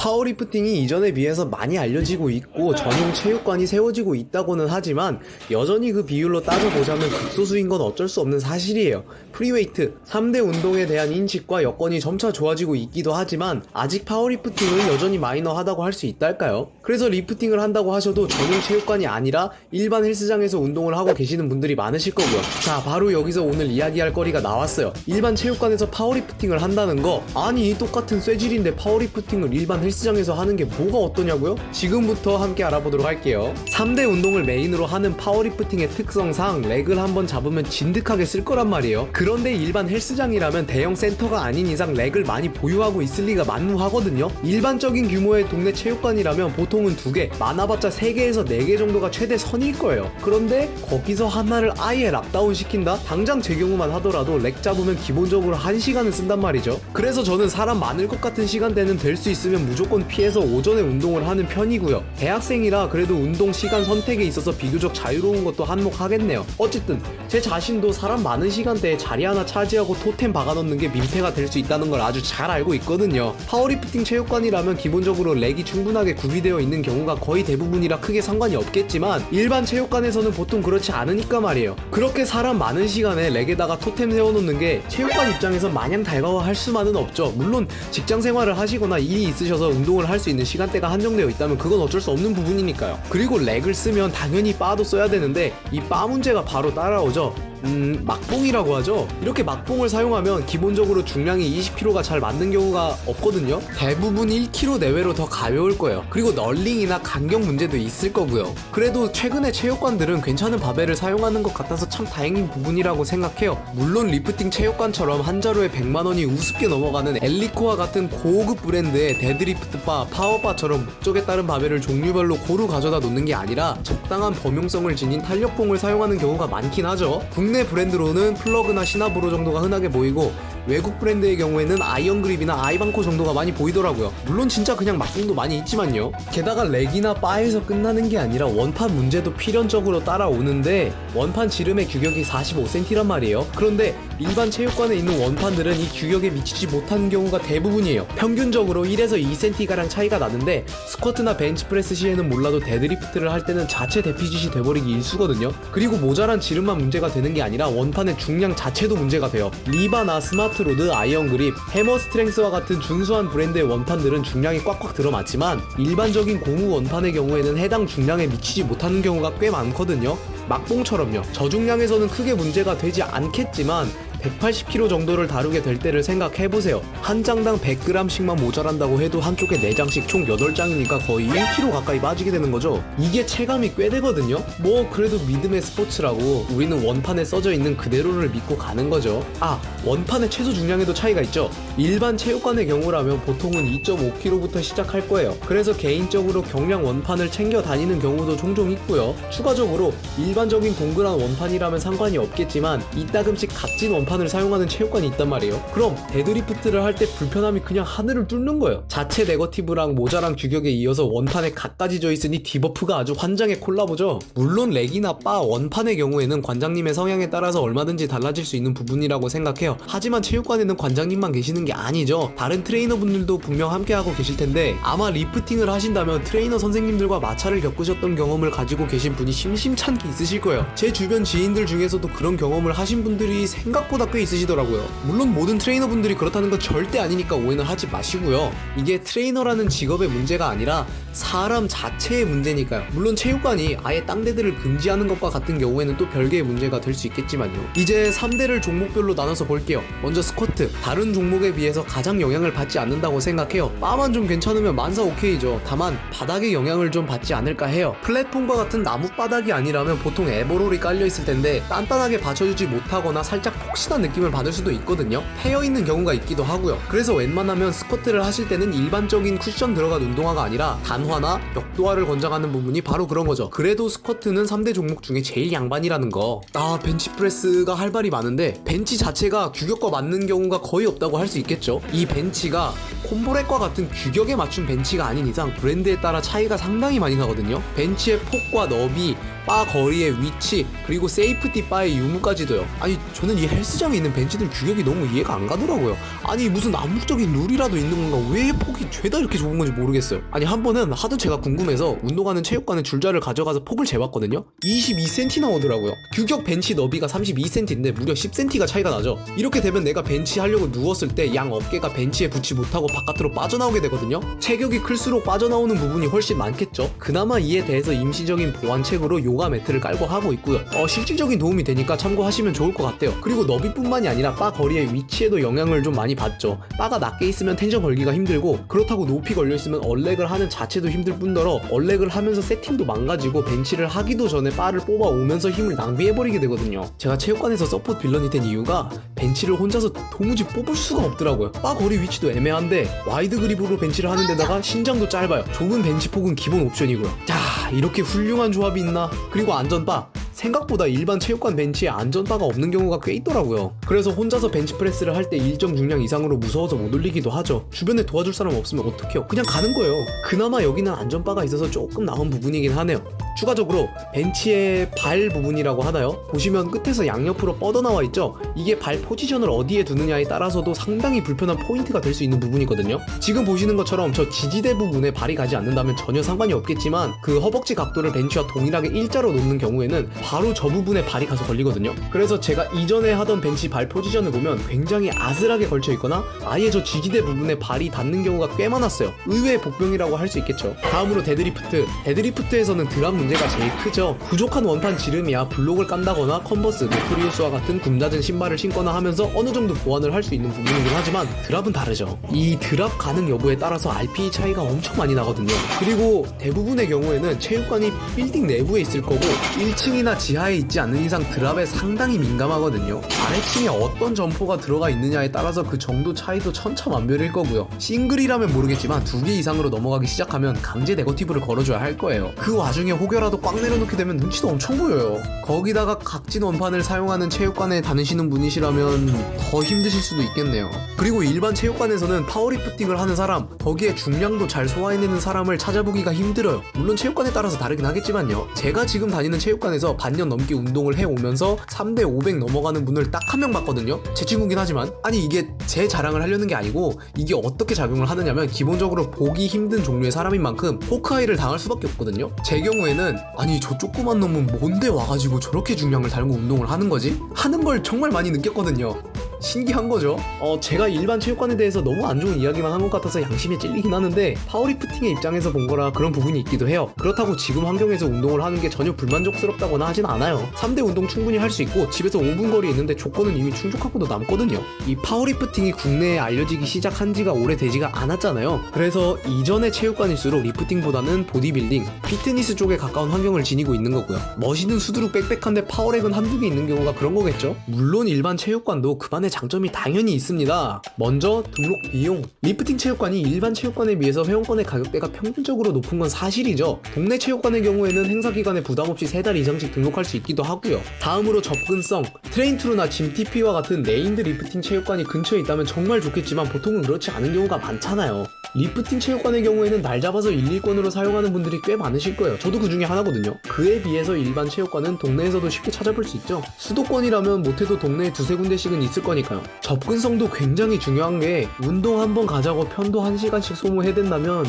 파워리프팅이 이전에 비해서 많이 알려지고 있고 전용 체육관이 세워지고 있다고는 하지만 여전히 그 비율로 따져보자면 극소수인 건 어쩔 수 없는 사실이에요. 프리웨이트, 3대 운동에 대한 인식과 여건이 점차 좋아지고 있기도 하지만 아직 파워리프팅은 여전히 마이너하다고 할 수 있달까요? 그래서 리프팅을 한다고 하셔도 전용 체육관이 아니라 일반 헬스장에서 운동을 하고 계시는 분들이 많으실 거고요. 자, 바로 여기서 오늘 이야기할 거리가 나왔어요. 일반 체육관에서 파워리프팅을 한다는 거 아니 똑같은 쇠질인데 파워리프팅을 일반 헬스 장에서 하는 게 뭐가 어떠냐고요? 지금부터 함께 알아보도록 할게요. 3대 운동을 메인으로 하는 파워리프팅의 특성상 렉을 한번 잡으면 진득하게 쓸 거란 말이에요. 그런데 일반 헬스장이라면 대형 센터가 아닌 이상 렉을 많이 보유하고 있을 리가 만무하거든요. 일반적인 규모의 동네 체육관이라면 보통은 두 개, 많아봤자 3개에서 4개 정도가 최대 선일 거예요. 그런데 거기서 하나를 아예 락다운 시킨다? 당장 제 경우만 하더라도 렉 잡으면 기본적으로 1시간은 쓴단 말이죠. 그래서 저는 사람 많을 것 같은 시간대는 될 수 있으면 무조건 피해서 오전에 운동을 하는 편이고요. 대학생이라 그래도 운동 시간 선택에 있어서 비교적 자유로운 것도 한몫하겠네요. 어쨌든 제 자신도 사람 많은 시간대에 자리 하나 차지하고 토템 박아놓는 게 민폐가 될 수 있다는 걸 아주 잘 알고 있거든요. 파워리프팅 체육관이라면 기본적으로 렉이 충분하게 구비되어 있는 경우가 거의 대부분이라 크게 상관이 없겠지만 일반 체육관에서는 보통 그렇지 않으니까 말이에요. 그렇게 사람 많은 시간에 렉에다가 토템 세워놓는 게 체육관 입장에서 마냥 달가워할 수만은 없죠. 물론 직장 생활을 하시거나 일이 있으셔서 운동을 할 수 있는 시간대가 한정되어 있다면 그건 어쩔 수 없는 부분이니까요. 그리고 렉을 쓰면 당연히 바도 써야 되는데 이 바 문제가 바로 따라오죠. 음, 막봉이라고 하죠. 이렇게 막봉을 사용하면 기본적으로 중량이 20kg가 잘 맞는 경우가 없거든요. 대부분 1kg 내외로 더 가벼울 거예요. 그리고 널링이나 간격 문제도 있을 거고요. 그래도 최근에 체육관들은 괜찮은 바벨을 사용하는 것 같아서 참 다행인 부분이라고 생각해요. 물론 리프팅 체육관처럼 한 자루에 100만 원이 우습게 넘어가는 엘리코와 같은 고급 브랜드의 데드리프트 바, 파워바처럼 목적에 따른 바벨을 종류별로 고루 가져다 놓는 게 아니라 적당한 범용성을 지닌 탄력봉을 사용하는 경우가 많긴 하죠. 국내 브랜드로는 플러그나 시나브로 정도가 흔하게 보이고 외국 브랜드의 경우에는 아이언그립이나 아이방코 정도가 많이 보이더라고요. 물론 진짜 그냥 막봉도 많이 있지만요. 게다가 렉이나 바에서 끝나는 게 아니라 원판 문제도 필연적으로 따라오는데 원판 지름의 규격이 45cm란 말이에요. 그런데 일반 체육관에 있는 원판들은 이 규격에 미치지 못하는 경우가 대부분이에요. 평균적으로 1에서 2cm가량 차이가 나는데 스쿼트나 벤치프레스 시에는 몰라도 데드리프트를 할 때는 자체 데피짓이 돼버리기 일수거든요. 그리고 모자란 지름만 문제가 되는 게 아니라 원판의 중량 자체도 문제가 돼요. 리바나 스마트 로드, 아이언 그립, 해머 스트렝스와 같은 준수한 브랜드의 원판들은 중량이 꽉꽉 들어맞지만 일반적인 고무 원판의 경우에는 해당 중량에 미치지 못하는 경우가 꽤 많거든요. 막봉처럼요. 저중량에서는 크게 문제가 되지 않겠지만 180kg 정도를 다루게 될 때를 생각해보세요. 한 장당 100g씩만 모자란다고 해도 한쪽에 4장씩 총 8장이니까 거의 1kg 가까이 빠지게 되는 거죠. 이게 체감이 꽤 되거든요? 뭐, 그래도 믿음의 스포츠라고 우리는 원판에 써져 있는 그대로를 믿고 가는 거죠. 아, 원판의 최소 중량에도 차이가 있죠. 일반 체육관의 경우라면 보통은 2.5kg부터 시작할 거예요. 그래서 개인적으로 경량 원판을 챙겨 다니는 경우도 종종 있고요. 추가적으로 일반적인 동그란 원판이라면 상관이 없겠지만 이따금씩 각진 원판 을 사용하는 체육관이 있단 말이에요. 그럼 데드리프트를 할 때 불편함이 그냥 하늘을 뚫는 거예요. 자체 네거티브랑 모자랑 규격에 이어서 원판에 갖가지 져 있으니 디버프가 아주 환장의 콜라보죠. 물론 렉이나 바 원판의 경우에는 관장님의 성향에 따라서 얼마든지 달라질 수 있는 부분이라고 생각해요. 하지만 체육관에는 관장님만 계시는 게 아니죠. 다른 트레이너분들도 분명 함께 하고 계실 텐데 아마 리프팅을 하신다면 트레이너 선생님들과 마찰을 겪으셨던 경험을 가지고 계신 분이 심심찮게 있으실 거예요. 제 주변 지인들 중에서도 그런 경험을 하신 분들이 생각보다 꽤 있으시더라고요. 물론 모든 트레이너분들이 그렇다는 건 절대 아니니까 오해는 하지 마시고요. 이게 트레이너라는 직업의 문제가 아니라 사람 자체의 문제니까요. 물론 체육관이 아예 땅대들을 금지하는 것과 같은 경우에는 또 별개의 문제가 될 수 있겠지만요. 이제 3대를 종목별로 나눠서 볼게요. 먼저 스쿼트. 다른 종목에 비해서 가장 영향을 받지 않는다고 생각해요. 바만 좀 괜찮으면 만사 오케이죠. 다만 바닥에 영향을 좀 받지 않을까 해요. 플랫폼과 같은 나무 바닥이 아니라면 보통 에버롤이 깔려 있을 텐데 단단하게 받쳐주지 못하거나 살짝 폭신 한 느낌을 받을 수도 있거든요. 패여 있는 경우가 있기도 하고요. 그래서 웬만하면 스쿼트를 하실 때는 일반적인 쿠션 들어간 운동화가 아니라 단화나 역도화를 권장하는 부분이 바로 그런 거죠. 그래도 스쿼트는 3대 종목 중에 제일 양반이라는 거. 아, 벤치프레스가 할 말이 많은데 벤치 자체가 규격과 맞는 경우가 거의 없다고 할 수 있겠죠. 이 벤치가 콤보렉과 같은 규격에 맞춘 벤치가 아닌 이상 브랜드에 따라 차이가 상당히 많이 나거든요. 벤치의 폭과 너비, 바 거리의 위치, 그리고 세이프티 바의 유무까지도요. 아니, 저는 이 헬스 헬스장에 있는 벤치들 규격이 너무 이해가 안 가더라고요. 아니 무슨 암묵적인 룰이라도 있는 건가 왜 폭이 죄다 이렇게 좁은 건지 모르겠어요. 아니 한 번은 하도 제가 궁금해서 운동하는 체육관의 줄자를 가져가서 폭을 재봤거든요. 22cm 나오더라고요. 규격 벤치 너비가 32cm인데 무려 10cm가 차이가 나죠. 이렇게 되면 내가 벤치 하려고 누웠을 때 양 어깨가 벤치에 붙지 못하고 바깥으로 빠져나오게 되거든요. 체격이 클수록 빠져나오는 부분이 훨씬 많겠죠. 그나마 이에 대해서 임시적인 보완책으로 요가 매트를 깔고 하고 있고요. 어, 실질적인 도움이 되니까 참고하시면 좋을 것 같아요. 그리고 너비뿐만이 아니라 바 거리의 위치에도 영향을 좀 많이 받죠. 바가 낮게 있으면 텐션 걸기가 힘들고 그렇다고 높이 걸려 있으면 얼렉을 하는 자체도 힘들 뿐더러 얼렉을 하면서 세팅도 망가지고 벤치를 하기도 전에 바를 뽑아 오면서 힘을 낭비해버리게 되거든요. 제가 체육관에서 서포트 빌런이 된 이유가 벤치를 혼자서 도무지 뽑을 수가 없더라고요. 바 거리 위치도 애매한데 와이드 그립으로 벤치를 하는 데다가 신장도 짧아요. 좁은 벤치 폭은 기본 옵션이고요. 자, 이렇게 훌륭한 조합이 있나? 그리고 안전바. 생각보다 일반 체육관 벤치에 안전바가 없는 경우가 꽤 있더라고요. 그래서 혼자서 벤치프레스를 할 때 일정 중량 이상으로 무서워서 못 올리기도 하죠. 주변에 도와줄 사람 없으면 어떡해요? 그냥 가는 거예요. 그나마 여기는 안전바가 있어서 조금 나은 부분이긴 하네요. 추가적으로 벤치의 발 부분이라고 하나요? 보시면 끝에서 양옆으로 뻗어나와 있죠? 이게 발 포지션을 어디에 두느냐에 따라서도 상당히 불편한 포인트가 될 수 있는 부분이거든요. 지금 보시는 것처럼 저 지지대 부분에 발이 가지 않는다면 전혀 상관이 없겠지만 그 허벅지 각도를 벤치와 동일하게 일자로 놓는 경우에는 바로 저 부분에 발이 가서 걸리거든요. 그래서 제가 이전에 하던 벤치 발 포지션을 보면 굉장히 아슬하게 걸쳐 있거나 아예 저 지지대 부분에 발이 닿는 경우가 꽤 많았어요. 의외의 복병이라고 할 수 있겠죠. 다음으로 데드리프트. 데드리프트에서는 드랍 문제가 제일 크죠. 부족한 원판 지름이야 블록을 깐다거나 컨버스, 노토리우스와 같은 굼낮은 신발을 신거나 하면서 어느 정도 보완을 할 수 있는 부분이긴 하지만 드랍은 다르죠. 이 드랍 가능 여부에 따라서 RPE 차이가 엄청 많이 나거든요. 그리고 대부분의 경우에는 체육관이 빌딩 내부에 있을 거고 1층이나 지하에 있지 않는 이상 드랍에 상당히 민감하거든요. 아래층에 어떤 점포가 들어가 있느냐에 따라서 그 정도 차이도 천차만별일 거고요. 싱글이라면 모르겠지만 두 개 이상으로 넘어가기 시작하면 강제 네거티브를 걸어줘야 할 거예요. 그 와중에 혹여라도 꽉 내려놓게 되면 눈치도 엄청 보여요. 거기다가 각진 원판을 사용하는 체육관에 다니시는 분이시라면 더 힘드실 수도 있겠네요. 그리고 일반 체육관에서는 파워리프팅을 하는 사람, 거기에 중량도 잘 소화해내는 사람을 찾아보기가 힘들어요. 물론 체육관에 따라서 다르긴 하겠지만요. 제가 지금 다니는 체육관에서 반년 넘게 운동을 해오면서 3대 500 넘어가는 분을 딱 한 명 봤거든요. 제 친구긴 하지만 아니 이게 제 자랑을 하려는 게 아니고 이게 어떻게 작용을 하느냐면 기본적으로 보기 힘든 종류의 사람인 만큼 호크아이를 당할 수밖에 없거든요. 제 경우에는 아니 저 조그만 놈은 뭔데 와가지고 저렇게 중량을 달고 운동을 하는 거지? 하는 걸 정말 많이 느꼈거든요. 신기한 거죠. 어, 제가 일반 체육관에 대해서 너무 안 좋은 이야기만 한 것 같아서 양심에 찔리긴 하는데 파워리프팅의 입장에서 본 거라 그런 부분이 있기도 해요. 그렇다고 지금 환경에서 운동을 하는 게 전혀 불만족스럽다거나 하진 않아요. 3대 운동 충분히 할 수 있고 집에서 5분 거리에 있는데 조건은 이미 충족하고도 남거든요. 이 파워리프팅이 국내에 알려지기 시작한 지가 오래되지가 않았잖아요. 그래서 이전의 체육관일수록 리프팅보다는 보디빌딩, 피트니스 쪽에 가까운 환경을 지니고 있는 거고요. 멋있는 수두룩 빽빽한데 파워렉은 한두 개 있는 경우가 그런 거겠죠? 물론 일반 체육관도 그만의 장점이 당연히 있습니다. 먼저 등록 비용. 리프팅 체육관이 일반 체육관에 비해서 회원권의 가격대가 평균적으로 높은 건 사실이죠. 동네 체육관의 경우에는 행사 기간에 부담 없이 세달 이상씩 등록할 수 있기도 하고요. 다음으로 접근성. 트레인트루나 짐TP와 같은 네임드 리프팅 체육관이 근처에 있다면 정말 좋겠지만 보통은 그렇지 않은 경우가 많잖아요. 리프팅 체육관의 경우에는 날 잡아서 1, 2권으로 사용하는 분들이 꽤 많으실 거예요. 저도 그 중에 하나거든요. 그에 비해서 일반 체육관은 동네에서도 쉽게 찾아볼 수 있죠. 수도권이라면 못해도 동네에 두세 군데씩은 있을 거니까 요. 접근성도 굉장히 중요한 게 운동 한 번 가자고 편도 한 시간씩 소모해야 된다면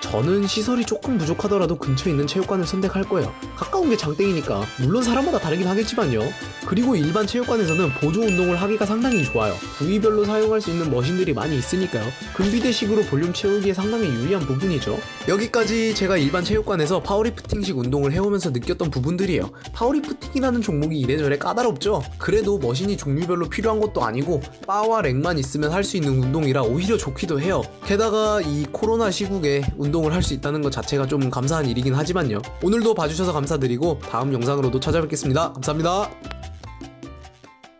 저는 시설이 조금 부족하더라도 근처에 있는 체육관을 선택할 거예요. 가까운 게 장땡이니까. 물론 사람마다 다르긴 하겠지만요. 그리고 일반 체육관에서는 보조 운동을 하기가 상당히 좋아요. 부위별로 사용할 수 있는 머신들이 많이 있으니까요. 금비대식으로 볼륨 채우기에 상당히 유리한 부분이죠. 여기까지 제가 일반 체육관에서 파워리프팅식 운동을 해오면서 느꼈던 부분들이에요. 파워리프팅이라는 종목이 이래저래 까다롭죠? 그래도 머신이 종류별로 필요한 것도 아니고 바와 렉만 있으면 할 수 있는 운동이라 오히려 좋기도 해요. 게다가 이 코로나 시국에 운동을 할 수 있다는 것 자체가 좀 감사한 일이긴 하지만요. 오늘도 봐주셔서 감사드리고 다음 영상으로도 찾아뵙겠습니다. 감사합니다.